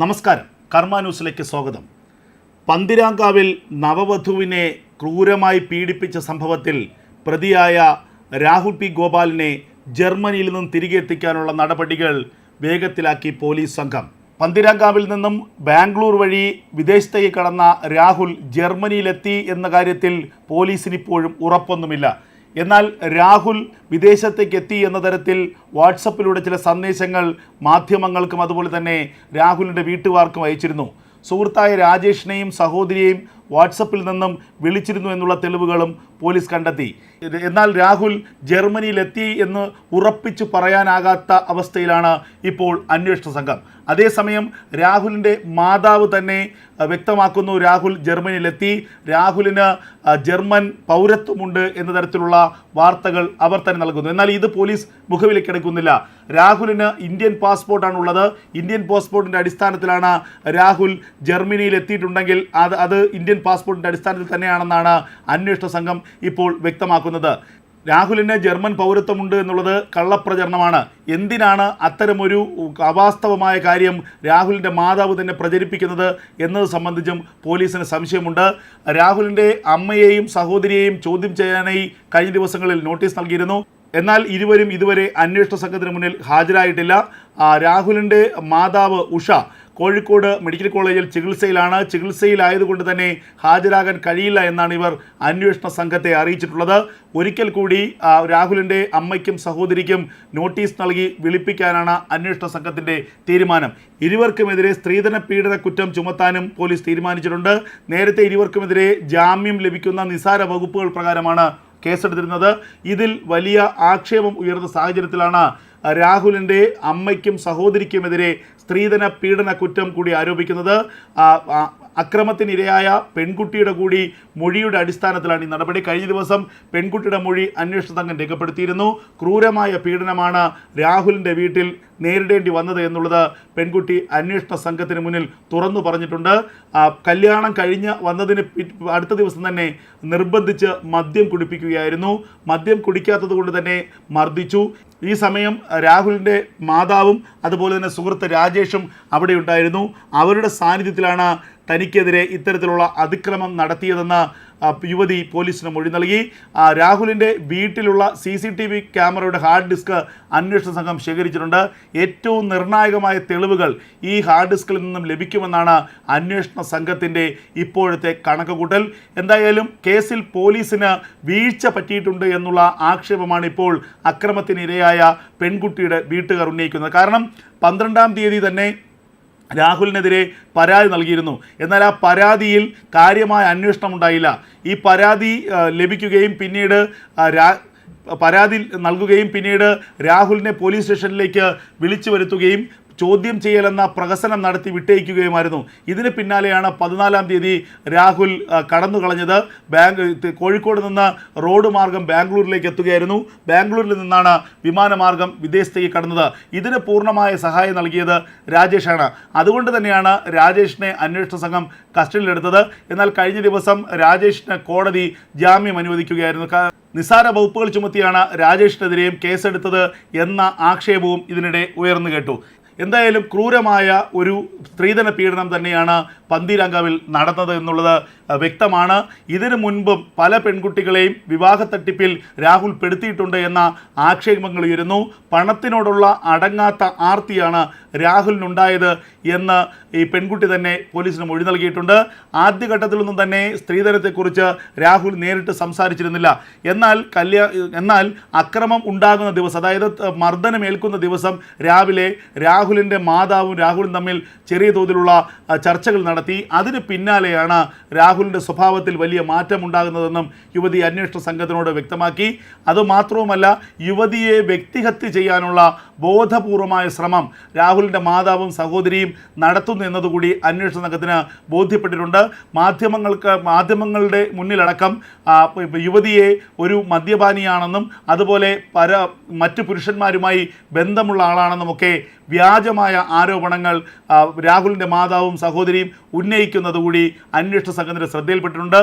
നമസ്കാരം. കർമ്മ ന്യൂസിലേക്ക് സ്വാഗതം. പന്തിരാങ്കാവിൽ നവവധുവിനെ ക്രൂരമായി പീഡിപ്പിച്ച സംഭവത്തിൽ പ്രതിയായ രാഹുൽ പി ഗോപാലിനെ ജർമ്മനിയിൽ നിന്നും തിരികെ എത്തിക്കാനുള്ള നടപടികൾ വേഗത്തിലാക്കി പോലീസ് സംഘം. പന്തിരാങ്കാവിൽ നിന്നും ബാംഗ്ലൂർ വഴി വിദേശത്തേക്ക് കടന്ന രാഹുൽ ജർമ്മനിയിലെത്തി എന്ന കാര്യത്തിൽ പോലീസിനിപ്പോഴും ഉറപ്പൊന്നുമില്ല. എന്നാൽ രാഹുൽ വിദേശത്തേക്ക് എത്തി എന്ന തരത്തിൽ വാട്സപ്പിലൂടെ ചില സന്ദേശങ്ങൾ മാധ്യമങ്ങൾക്കും അതുപോലെ തന്നെ രാഹുലിന്റെ വീട്ടുകാർക്കും അയച്ചിരുന്നു. സുഹൃത്തായ രാജേഷിനെയും സഹോദരിയെയും വാട്സപ്പിൽ നിന്നും വിളിച്ചിരുന്നു എന്നുള്ള തെളിവുകളും പോലീസ് കണ്ടെത്തി. എന്നാൽ രാഹുൽ ജർമ്മനിയിലെത്തി എന്ന് ഉറപ്പിച്ചു പറയാനാകാത്ത അവസ്ഥയിലാണ് ഇപ്പോൾ അന്വേഷണ സംഘം. അതേസമയം രാഹുലിന്റെ മാതാവ് തന്നെ വ്യക്തമാക്കുന്നു രാഹുൽ ജർമ്മനിയിലെത്തി. രാഹുലിന് ജർമ്മൻ പൗരത്വമുണ്ട് എന്ന തരത്തിലുള്ള വാർത്തകൾ അവർ തന്നെ നൽകുന്നു. എന്നാൽ ഇത് പോലീസ് മുഖവിലേക്ക് എടുക്കുന്നില്ല. രാഹുലിന് ഇന്ത്യൻ പാസ്പോർട്ടാണ് ഉള്ളത് ഇന്ത്യൻ പാസ്പോർട്ടിന്റെ അടിസ്ഥാനത്തിലാണ് രാഹുൽ ജർമ്മനിയിൽ എത്തിയിട്ടുണ്ടെങ്കിൽ അത് അത് ഇന്ത്യൻ പാസ്പോർട്ടിന്റെ അടിസ്ഥാനത്തിൽ തന്നെയാണെന്നാണ് അന്വേഷണ സംഘം ഇപ്പോൾ വ്യക്തമാക്കുന്നത്. രാഹുലിന് ജർമ്മൻ പൗരത്വമുണ്ട് എന്നുള്ളത് കള്ളപ്രചരണമാണ്. എന്തിനാണ് അത്തരമൊരു അവാസ്തവമായ കാര്യം രാഹുലിന്റെ മാതാവ് തന്നെ പ്രചരിപ്പിക്കുന്നത് എന്നത് സംബന്ധിച്ചും പോലീസിന് സംശയമുണ്ട്. രാഹുലിന്റെ അമ്മയെയും സഹോദരിയെയും ചോദ്യം ചെയ്യാനായി കഴിഞ്ഞ ദിവസങ്ങളിൽ നോട്ടീസ് നൽകിയിരുന്നു. എന്നാൽ ഇരുവരും ഇതുവരെ അന്വേഷണ സംഘത്തിന് മുന്നിൽ ഹാജരായിട്ടില്ല. രാഹുലിന്റെ മാതാവ് ഉഷ കോഴിക്കോട് മെഡിക്കൽ കോളേജിൽ ചികിത്സയിലാണ്. ചികിത്സയിലായതുകൊണ്ട് തന്നെ ഹാജരാകാൻ കഴിയില്ല എന്നാണ് ഇവർ അന്വേഷണ സംഘത്തെ അറിയിച്ചിട്ടുള്ളത്. ഒരിക്കൽ കൂടി രാഹുലിന്റെ അമ്മയ്ക്കും സഹോദരിക്കും നോട്ടീസ് നൽകി വിളിപ്പിക്കാനാണ് അന്വേഷണ സംഘത്തിന്റെ തീരുമാനം. ഇരുവർക്കുമെതിരെ സ്ത്രീധന പീഡന കുറ്റം ചുമത്താനും പോലീസ് തീരുമാനിച്ചിട്ടുണ്ട്. നേരത്തെ ഇരുവർക്കുമെതിരെ ജാമ്യം ലഭിക്കുന്ന നിസാര വകുപ്പുകൾ പ്രകാരമാണ് കേസെടുത്തിരുന്നത്. ഇതിൽ വലിയ ആക്ഷേപം ഉയർന്ന സാഹചര്യത്തിലാണ് രാഹുലിന്റെ അമ്മയ്ക്കും സഹോദരിക്കുമെതിരെ സ്ത്രീധന പീഡന കുറ്റം കൂടി ആരോപിക്കുന്നത്. അക്രമത്തിനിരയായ പെൺകുട്ടിയുടെ കൂടി മൊഴിയുടെ അടിസ്ഥാനത്തിലാണ് ഈ നടപടി. കഴിഞ്ഞ ദിവസം പെൺകുട്ടിയുടെ മൊഴി അന്വേഷണ സംഘം രേഖപ്പെടുത്തിയിരുന്നു. ക്രൂരമായ പീഡനമാണ് രാഹുലിന്റെ വീട്ടിൽ നേരിടേണ്ടി വന്നത് എന്നുള്ളത് പെൺകുട്ടി അന്വേഷണ സംഘത്തിന് മുന്നിൽ തുറന്നു പറഞ്ഞിട്ടുണ്ട്. കല്യാണം കഴിഞ്ഞ് വന്നതിന് അടുത്ത ദിവസം തന്നെ നിർബന്ധിച്ച് മദ്യം കുടിപ്പിക്കുകയായിരുന്നു. മദ്യം കുടിക്കാത്തത് കൊണ്ട് തന്നെ മർദ്ദിച്ചു. ഈ സമയം രാഹുലിന്റെ മാതാവും അതുപോലെ തന്നെ സുഹൃത്ത് രാജേഷും അവിടെ ഉണ്ടായിരുന്നു. അവരുടെ സാന്നിധ്യത്തിലാണ് തനിക്കെതിരെ ഇത്തരത്തിലുള്ള അതിക്രമം നടത്തിയതെന്ന് യുവതി പോലീസിന് മൊഴി നൽകി. രാഹുലിന്റെ വീട്ടിലുള്ള സി സി ടി വി ക്യാമറയുടെ ഹാർഡ് ഡിസ്ക് അന്വേഷണ സംഘം ശേഖരിച്ചിട്ടുണ്ട്. ഏറ്റവും നിർണായകമായ തെളിവുകൾ ഈ ഹാർഡ് ഡിസ്കിൽ നിന്നും ലഭിക്കുമെന്നാണ് അന്വേഷണ സംഘത്തിന്റെ ഇപ്പോഴത്തെ കണക്കുകൂട്ടൽ. എന്തായാലും കേസിൽ പോലീസിന് വീഴ്ച പറ്റിയിട്ടുണ്ട് എന്നുള്ള ആക്ഷേപമാണ് ഇപ്പോൾ അക്രമത്തിനിരയായ പെൺകുട്ടിയുടെ വീട്ടുകാർ ഉന്നയിക്കുന്നത്. കാരണം പന്ത്രണ്ടാം തീയതി തന്നെ രാഹുലിനെതിരെ പരാതി നൽകിയിരുന്നു. എന്നാൽ ആ പരാതിയിൽ കാര്യമായ അന്വേഷണം ഉണ്ടായില്ല. ഈ പരാതി ലഭിക്കുകയും പിന്നീട് പരാതി നൽകുകയും പിന്നീട് രാഹുലിനെ പോലീസ് സ്റ്റേഷനിലേക്ക് വിളിച്ചു വരുത്തുകയും ചോദ്യം ചെയ്യലെന്ന പ്രഹസനം നടത്തി വിട്ടയക്കുകയുമായിരുന്നു. ഇതിന് പിന്നാലെയാണ് പതിനാലാം തീയതി രാഹുൽ കടന്നു കളഞ്ഞത്. ബാങ്ക് കോഴിക്കോട് നിന്ന് റോഡ് മാർഗം ബാംഗ്ലൂരിലേക്ക് എത്തുകയായിരുന്നു. ബാംഗ്ലൂരിൽ നിന്നാണ് വിമാനമാർഗം വിദേശത്തേക്ക് കടന്നത്. ഇതിന് പൂർണമായ സഹായം നൽകിയത് രാജേഷാണ്. അതുകൊണ്ട് തന്നെയാണ് രാജേഷിനെ അന്വേഷണ സംഘം കസ്റ്റഡിയിലെടുത്തത്. എന്നാൽ കഴിഞ്ഞ ദിവസം രാജേഷിന് കോടതി ജാമ്യം അനുവദിക്കുകയായിരുന്നു. നിസാര വകുപ്പുകൾ ചുമത്തിയാണ് രാജേഷിനെതിരെയും കേസെടുത്തത് എന്ന ആക്ഷേപവും ഇതിനിടെ ഉയർന്നു കേട്ടു. എന്തായാലും ക്രൂരമായ ഒരു സ്ത്രീധന പീഡനം തന്നെയാണ് പന്തീരാങ്കാവിൽ നടന്നത് എന്നുള്ളത് വ്യക്തമാണ്. ഇതിനു മുൻപും പല പെൺകുട്ടികളെയും വിവാഹ തട്ടിപ്പിൽ രാഹുൽ പെടുത്തിയിട്ടുണ്ട് എന്ന ആക്ഷേപങ്ങൾ ഉയരുന്നു പണത്തിനോടുള്ള അടങ്ങാത്ത ആർത്തിയാണ് രാഹുലിനുണ്ടായത് എന്ന് ഈ പെൺകുട്ടി തന്നെ പോലീസിന് മൊഴി നൽകിയിട്ടുണ്ട്. ആദ്യഘട്ടത്തിലൊന്നും തന്നെ സ്ത്രീധനത്തെക്കുറിച്ച് രാഹുൽ നേരിട്ട് സംസാരിച്ചിരുന്നില്ല. എന്നാൽ കല്യാ എന്നാൽ അക്രമം ഉണ്ടാകുന്ന ദിവസം അതായത് മർദ്ദനം ഏൽക്കുന്ന ദിവസം രാവിലെ രാഹുലിന്റെ മാതാവും രാഹുലും തമ്മിൽ ചെറിയ തോതിലുള്ള ചർച്ചകൾ നടത്തി. അതിന് പിന്നാലെയാണ് രാഹുലിന്റെ സ്വഭാവത്തിൽ വലിയ മാറ്റം ഉണ്ടാകുന്നതെന്നും യുവതി അന്വേഷണ സംഘത്തിനോട് വ്യക്തമാക്കി. അതുമാത്രവുമല്ല യുവതിയെ വ്യക്തിഹത്യ ചെയ്യാനുള്ള ബോധപൂർവമായ ശ്രമം രാഹുലിന്റെ മാതാവും സഹോദരിയും നടത്തുന്നു എന്നതുകൂടി അന്വേഷണ സംഘത്തിന് ബോധ്യപ്പെട്ടിട്ടുണ്ട്. മാധ്യമങ്ങൾക്ക് മാധ്യമങ്ങളുടെ മുന്നിലടക്കം യുവതിയെ ഒരു മദ്യപാനിയാണെന്നും അതുപോലെ പല മറ്റ് പുരുഷന്മാരുമായി ബന്ധമുള്ള ആളാണെന്നുമൊക്കെ വ്യാജമായ ആരോപണങ്ങൾ രാഹുലിന്റെ മാതാവും സഹോദരിയും ഉന്നയിക്കുന്നത് കൂടി അന്വേഷണ സംഘത്തിന്റെ ശ്രദ്ധയിൽപ്പെട്ടിട്ടുണ്ട്.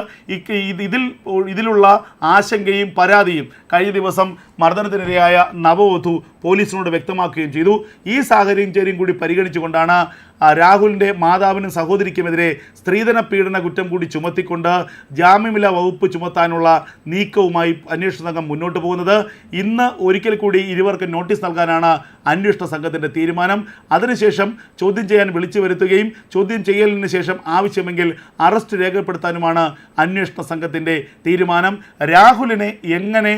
ഇതിൽ ഇതിലുള്ള ആശങ്കയും പരാതിയും കഴിഞ്ഞ ദിവസം മർദ്ദനത്തിനിരയായ നവവധു പോലീസിനോട് വ്യക്തമാക്കുകയും ചെയ്തു. ഈ സാഹചര്യം കൂടി പരിഗണിച്ചുകൊണ്ടാണ് രാഹുലിന്റെ മാതാവിനും സഹോദരിക്കുമെതിരെ സ്ത്രീധന പീഡന കുറ്റം കൂടി ചുമത്തിക്കൊണ്ട് ജാമ്യമില്ല വകുപ്പ് ചുമത്താനുള്ള നീക്കവുമായി അന്വേഷണ സംഘം മുന്നോട്ട് പോകുന്നത്. ഇന്ന് ഒരിക്കൽ കൂടി ഇരുവർക്ക് നോട്ടീസ് നൽകാനാണ് അന്വേഷണ സംഘത്തിന്റെ തീരുമാനം. അതിനുശേഷം ചോദ്യം ചെയ്യാൻ വിളിച്ചു വരുത്തുകയും ചോദ്യം ചെയ്യലിന് ശേഷം ആവശ്യമെങ്കിൽ അറസ്റ്റ് രേഖപ്പെടുത്താനുമാണ് അന്വേഷണ സംഘത്തിന്റെ തീരുമാനം. രാഹുലിനെ എങ്ങനെ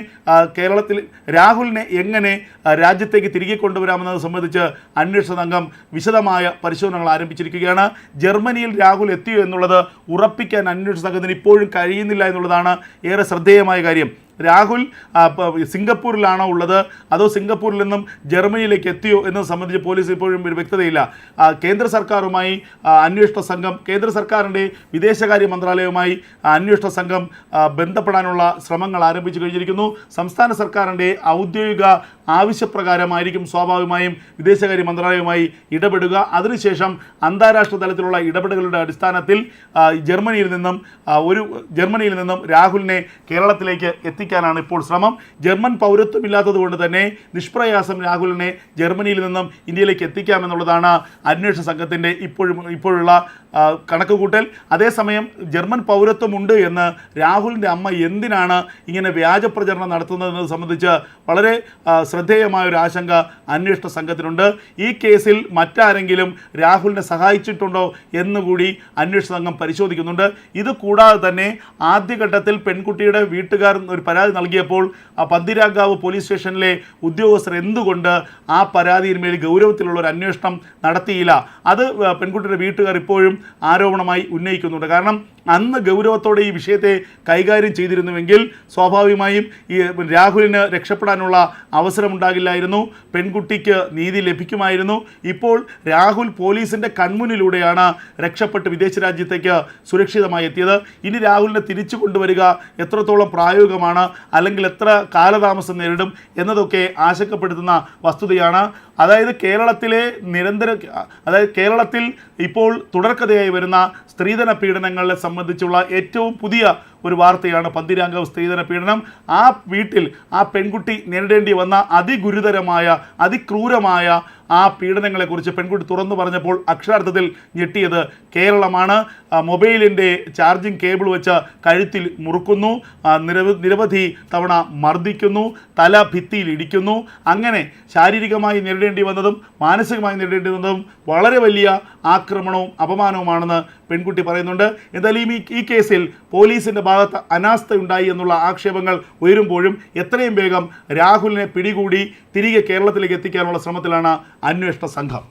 കേരളത്തിൽ രാഹുലിനെ എങ്ങനെ ആ, രാജ്യത്തേക്ക് തിരികെ കൊണ്ടുവരാമെന്നത് സംബന്ധിച്ച് അന്വേഷണ സംഘം വിശദമായ പരിശോധനകൾ ആരംഭിച്ചിരിക്കുകയാണ്. ജർമ്മനിയിൽ രാഹുൽ എത്തിയോ എന്നുള്ളത് ഉറപ്പിക്കാൻ അന്വേഷണ സംഘത്തിന് ഇപ്പോഴും കഴിയുന്നില്ല എന്നുള്ളതാണ് ഏറെ ശ്രദ്ധേയമായ കാര്യം. രാഹുൽ സിംഗപ്പൂരിലാണോ ഉള്ളത്? അതോ സിംഗപ്പൂരിൽ നിന്നും ജർമ്മനിയിലേക്ക് എത്തിയോ എന്നത് സംബന്ധിച്ച് പോലീസ് ഇപ്പോഴും ഒരു വ്യക്തതയില്ല. കേന്ദ്ര സർക്കാരുമായി അന്വേഷണ സംഘം കേന്ദ്ര സർക്കാരിന്റെ വിദേശകാര്യ മന്ത്രാലയവുമായി അന്വേഷണ സംഘം ബന്ധപ്പെടാനുള്ള ശ്രമങ്ങൾ ആരംഭിച്ചു കഴിഞ്ഞിരിക്കുന്നു. സംസ്ഥാന സർക്കാരിന്റെ ഔദ്യോഗിക ആവശ്യപ്രകാരമായിരിക്കും സ്വാഭാവികമായും വിദേശകാര്യ മന്ത്രാലയവുമായി ഇടപെടുക. അതിനുശേഷം അന്താരാഷ്ട്ര തലത്തിലുള്ള ഇടപെടലുകളുടെ അടിസ്ഥാനത്തിൽ ജർമ്മനിയിൽ നിന്നും ഒരു ജർമ്മനിയിൽ നിന്നും രാഹുലിനെ കേരളത്തിലേക്ക് എത്തിക്കാനാണ് ഇപ്പോൾ ശ്രമം. ജർമ്മൻ പൗരത്വമില്ലാത്തത് കൊണ്ട് തന്നെ നിഷ്പ്രയാസം രാഹുലിനെ ജർമ്മനിയിൽ നിന്നും ഇന്ത്യയിലേക്ക് എത്തിക്കാമെന്നുള്ളതാണ് അന്വേഷണ സംഘത്തിന്റെ ഇപ്പോഴും ഇപ്പോഴുള്ള കണക്കുകൂട്ടൽ. അതേസമയം ജർമ്മൻ പൗരത്വമുണ്ട് എന്ന് രാഹുലിന്റെ അമ്മ എന്തിനാണ് ഇങ്ങനെ വ്യാജ പ്രചരണം നടത്തുന്നതെന്നത് സംബന്ധിച്ച് വളരെ ശ്രദ്ധേയമായ ഒരു ആശങ്ക അന്വേഷണ സംഘത്തിനുണ്ട്. ഈ കേസിൽ മറ്റാരെങ്കിലും രാഹുലിനെ സഹായിച്ചിട്ടുണ്ടോ എന്നുകൂടി അന്വേഷണ സംഘം പരിശോധിക്കുന്നുണ്ട്. ഇത് കൂടാതെ തന്നെ ആദ്യഘട്ടത്തിൽ പെൺകുട്ടിയുടെ വീട്ടുകാർ ഒരു പരാതി നൽകിയപ്പോൾ പന്തിരാങ്കാവ് പോലീസ് സ്റ്റേഷനിലെ ഉദ്യോഗസ്ഥർ എന്തുകൊണ്ട് ആ പരാതിയിന്മേൽ ഗൗരവത്തിലുള്ള ഒരു അന്വേഷണം നടത്തിയില്ല? അത് പെൺകുട്ടിയുടെ വീട്ടുകാർ ഇപ്പോഴും ആരോപണമായി ഉന്നയിക്കുന്നുണ്ട്. കാരണം അന്ന് ഗൗരവത്തോടെ ഈ വിഷയത്തെ കൈകാര്യം ചെയ്തിരുന്നുവെങ്കിൽ സ്വാഭാവികമായും ഈ രാഹുലിന് രക്ഷപ്പെടാനുള്ള അവസരമുണ്ടാകില്ലായിരുന്നു. പെൺകുട്ടിക്ക് നീതി ലഭിക്കുമായിരുന്നു. ഇപ്പോൾ രാഹുൽ പോലീസിന്റെ കൺമുന്നിലൂടെയാണ് രക്ഷപ്പെട്ട് വിദേശ രാജ്യത്തേക്ക് സുരക്ഷിതമായി എത്തിയത്. ഇനി രാഹുലിനെ തിരിച്ചു കൊണ്ടുവരിക എത്രത്തോളം പ്രായോഗികമാണ് അല്ലെങ്കിൽ എത്ര കാലതാമസം നേരിടും എന്നതൊക്കെ ആശങ്കപ്പെടുത്തുന്ന വസ്തുതയാണ്. അതായത് കേരളത്തിലെ നിരന്തര അതായത് കേരളത്തിൽ ഇപ്പോൾ തുടർക്കഥയായി വരുന്ന സ്ത്രീധന പീഡനങ്ങളെ സംബന്ധിച്ചുള്ള ഏറ്റവും പുതിയ ഒരു വാർത്തയാണ് പന്തിരാങ്കാവ് സ്ത്രീധന പീഡനം. ആ വീട്ടിൽ ആ പെൺകുട്ടി നേരിടേണ്ടി വന്ന അതിഗുരുതരമായ അതിക്രൂരമായ ആ പീഡനങ്ങളെക്കുറിച്ച് പെൺകുട്ടി തുറന്നു പറഞ്ഞപ്പോൾ അക്ഷരാർത്ഥത്തിൽ ഞെട്ടിയത് കേരളമാണ്. മൊബൈലിന്റെ ചാർജിങ് കേബിൾ വെച്ച് കഴുത്തിൽ മുറുക്കുന്നു. നിരവധി തവണ മർദ്ദിക്കുന്നു തല ഭിത്തിയിൽ ഇടിക്കുന്നു. അങ്ങനെ ശാരീരികമായി നേരിടേണ്ടി വന്നതും മാനസികമായി നേരിടേണ്ടി വന്നതും വളരെ വലിയ ആക്രമണവും അപമാനവുമാണെന്ന് പെൺകുട്ടി പറയുന്നുണ്ട്. എന്തായാലും ഈ കേസിൽ പോലീസിന്റെ ഭാഗത്ത് അനാസ്ഥയുണ്ടായി എന്നുള്ള ആക്ഷേപങ്ങൾ ഉയരുമ്പോഴും എത്രയും വേഗം രാഹുലിനെ പിടികൂടി തിരികെ കേരളത്തിലേക്ക് എത്തിക്കാനുള്ള ശ്രമത്തിലാണ് അന്വേഷണ സംഘം.